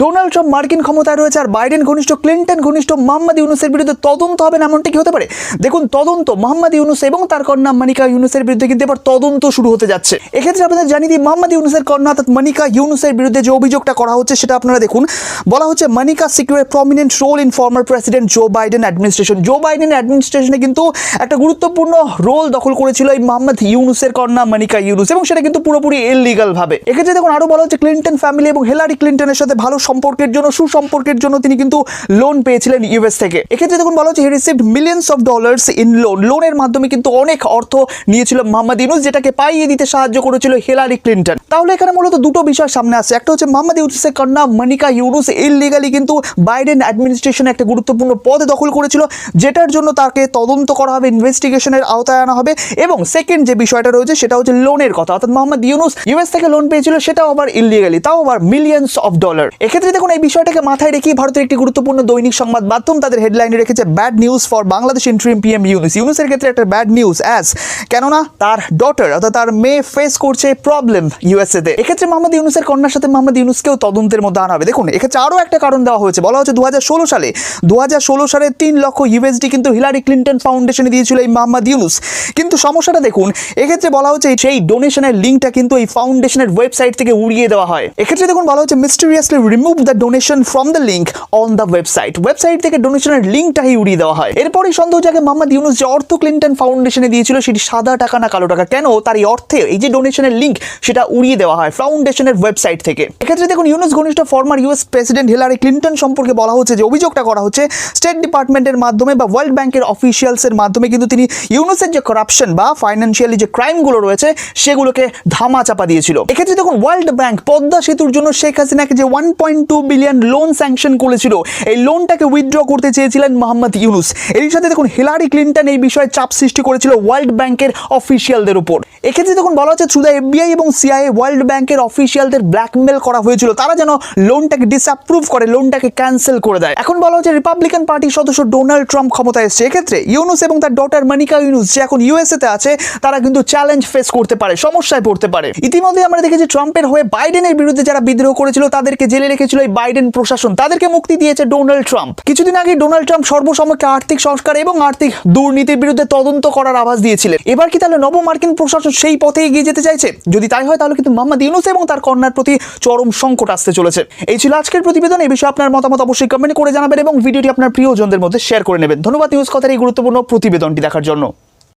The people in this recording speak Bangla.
ডোনাল্ড ট্রাম্প মার্কিন ক্ষমতায় রয়েছে আর বাইডেন ঘনিষ্ঠ, ক্লিন্টন ঘনিষ্ঠ, মোহাম্মদ ইউনুসের বিরুদ্ধে তদন্ত হবে না, এমনটি কি হতে পারে? দেখুন, তদন্ত, মোহাম্মদ ইউনুস এবং তার কন্যা মানিকা ইউনুসের বিরুদ্ধে কিন্তু এবার তদন্ত শুরু হতে যাচ্ছে। এক্ষেত্রে আপনাদের জানিয়ে দিই, মোহাম্মদ ইউনুসের কন্যা অর্থাৎ মানিকা ইউনুসের বিরুদ্ধে যে অভিযোগটা করা হচ্ছে, সেটা আপনারা দেখুন। বলা হচ্ছে, Manika secure prominent role in former president Joe Biden administration. Joe Biden অ্যাডমিনিস্ট্রেশনে কিন্তু একটা গুরুত্বপূর্ণ রোল দখল করেছিল এই মোহাম্মদ ইউনুসের কন্যা মানিকা ইউনুস এবং সেটা কিন্তু পুরোপুরি ইলিগাল ভাবে। এক্ষেত্রে দেখুন, আরও বলা হচ্ছে, ক্লিন্টন ফ্যামিলি এবং হেলারি ক্লিন্টনের সাথে ভালো সম্পর্কের জন্য, সুসম্পর্কের জন্য তিনি কিন্তু লোন পেয়েছিলেন ইউএস থেকে। এক্ষেত্রে দেখুন, বলা হচ্ছে he received millions of dollars in loan লোনের মাধ্যমে কিন্তু অনেক অর্থ নিয়েছিল মোহাম্মদ ইউনুস, যেটাকে পাইয়ে দিতে সাহায্য করেছিল হিলারি ক্লিন্টন। তাহলে এখানে মূলত দুটো বিষয় সামনে আসছে। একটা হচ্ছে, মোহাম্মদ ইউনুসের কন্যা মনিকা ইউনুস ইললিগালি কিন্তু বাইডেন অ্যাডমিনিস্ট্রেশনে একটা গুরুত্বপূর্ণ পদ দখল করেছিল, যেটার জন্য তাকে তদন্ত করা হবে ইনভেস্টিগেশনের আওতায় আনা হবে। এবং সেকেন্ড যে বিষয়টা রয়েছে, সেটা হচ্ছে লোনের কথা। অর্থাৎ মোহাম্মদ ইউনুস ইউএস থেকে লোন পেয়েছিল, সেটাও আবার ইললিগালি তাও আবার মিলিয়ন্স অফ ডলার দেখুন, এই বিষয়টাকে মাথায় রেখেই ভারতের একটি গুরুত্বপূর্ণ দৈনিক সংবাদ মাধ্যম তাদের হেডলাইনে রেখেছে bad news for Bangladesh interim PM Yunus ইউনুসের ক্ষেত্রে একটা ব্যাড নিউজ অ্যাজ কেননা তার ডটার অর্থাৎ তার মেয়ে ফেস করছে প্রবলেম ইউএসএতে এক্ষেত্রে মোহাম্মদ ইউনুসের কন্যার সাথে মোহাম্মদ ইউনুসকেও তদন্তের মধ্যে আনা হবে। দেখুন, এক্ষেত্রে আরও একটা কারণ দেওয়া হয়েছে। বলা হচ্ছে দু হাজার ষোলো সালে, দুহাজার ষোলো সালে তিন লক্ষ ইউএসডি কিন্তু হিলারি ক্লিন্টন ফাউন্ডেশনে দিয়েছিল এই মোহাম্মদ ইউনুস। কিন্তু সমস্যাটা দেখুন, এক্ষেত্রে বলা হচ্ছে সেই ডোনেশনের লিঙ্কটা কিন্তু এই ফাউন্ডেশনের ওয়েবসাইট থেকে উড়িয়ে দেওয়া হয়। এক্ষেত্রে দেখুন, বলা হচ্ছে mysteriously remove the donation from the link on the website website থেকে ডোনেশনের লিঙ্কটাই উড়িয়ে দেওয়া হয়। এরপরই সন্দেহ জাগে মোহাম্মদ ইউনুস যে অর্থ ক্লিন্টন ফাউন্ডেশনে দিয়েছিল, সেটি সাদা টাকা না কালো টাকা, কেন তার এই অর্থে এই যে ডোনেশনের লিঙ্ক সেটা উড়িয়ে দেওয়া হয় ফাউন্ডেশনের ওয়েবসাইট থেকে। এক্ষেত্রে দেখুন, ইউনুস ঘনিষ্ঠ former US president Hillary Clinton সম্পর্কে বলা হচ্ছে যে, অভিযোগটা করা হচ্ছে স্টেট ডিপার্টমেন্টের মাধ্যমে বা ওয়ার্ল্ড ব্যাংকের অফিসিয়ালসের মাধ্যমে কিন্তু তিনি ইউনুসের যে করাপশন বা ফাইন্যান্সিয়ালি যে ক্রাইমগুলো রয়েছে, সেগুলোকে ধামা চাপা দিয়েছিল। এক্ষেত্রে দেখুন ওয়ার্ল্ড ব্যাংক পদ্মা সেতুর জন্য শেখ হাসিনাকে যে one point two billion loan sanction করেছিল। এই লোনটাকে উইথড্র করতে চেয়েছিলেন মোহাম্মদ ইউনুস। এর সাথে দেখুন হিলারি ক্লিন্টন এই বিষয়ে চাপ সৃষ্টি করেছিল ওয়ার্ল্ড ব্যাংকের অফিসিয়ালদের উপর। এক্ষেত্রে দেখুন বলা হচ্ছে থ্রু দ্য এফবিআই এবং সিআইএ ওয়ার্ল্ড ব্যাংকের অফিসিয়ালদের ব্ল্যাকমেল করা হয়েছিল। তারা যেন লোনটাকে ডিসঅ্যাপ্রুভ করে লোনটাকে ক্যান্সেল করে দেয়। এখন বলা হচ্ছে রিপাবলিকান পার্টির সদস্য ডোনাল্ড ট্রাম্প ক্ষমতায় এসেছে। এক্ষেত্রে ইউনুস এবং তার ডটার মানিকা ইউনুস যে এখন ইউএসএ তে আছে, তারা কিন্তু চ্যালেঞ্জ ফেস করতে পারে, সমস্যায় পড়তে পারে। ইতিমধ্যে আমরা দেখেছি ট্রাম্পের হয়ে বাইডেনের বিরুদ্ধে যারা বিদ্রোহ করেছিল, তাদেরকে জেলে রেখেছিল এই বাইডেন প্রশাসন। তাদেরকে মুক্তি দিয়েছে ডোনাল্ড ট্রাম্প। কিছুদিন আগে ডোনাল্ড ট্রাম্প সর্বসমক্ষে আর্থিক সংস্কার এবং আর্থিক দুর্নীতির বিরুদ্ধে তদন্ত করার আভাস দিয়েছিলেন। এবার কি তাহলে নব মার্কিন প্রশাসন সেই পথে এগিয়ে যেতে চাইছে? যদি তাই হয় তাহলে কিন্তু মোহাম্মদ ইউনুস এবং তার কন্যার প্রতি চরম সংকট আসতে চলেছে। এই ছিল আজকের প্রতিবেদন। এই বিষয়ে আপনার মতামত অবশ্যই কমেন্ট করে জানাবেন এবং ভিডিওটি আপনার প্রিয়জনদের মধ্যে শেয়ার করে নেবেন। ধন্যবাদ। নিউজ কথার এই গুরুত্বপূর্ণ প্রতিবেদনটি দেখার জন্য।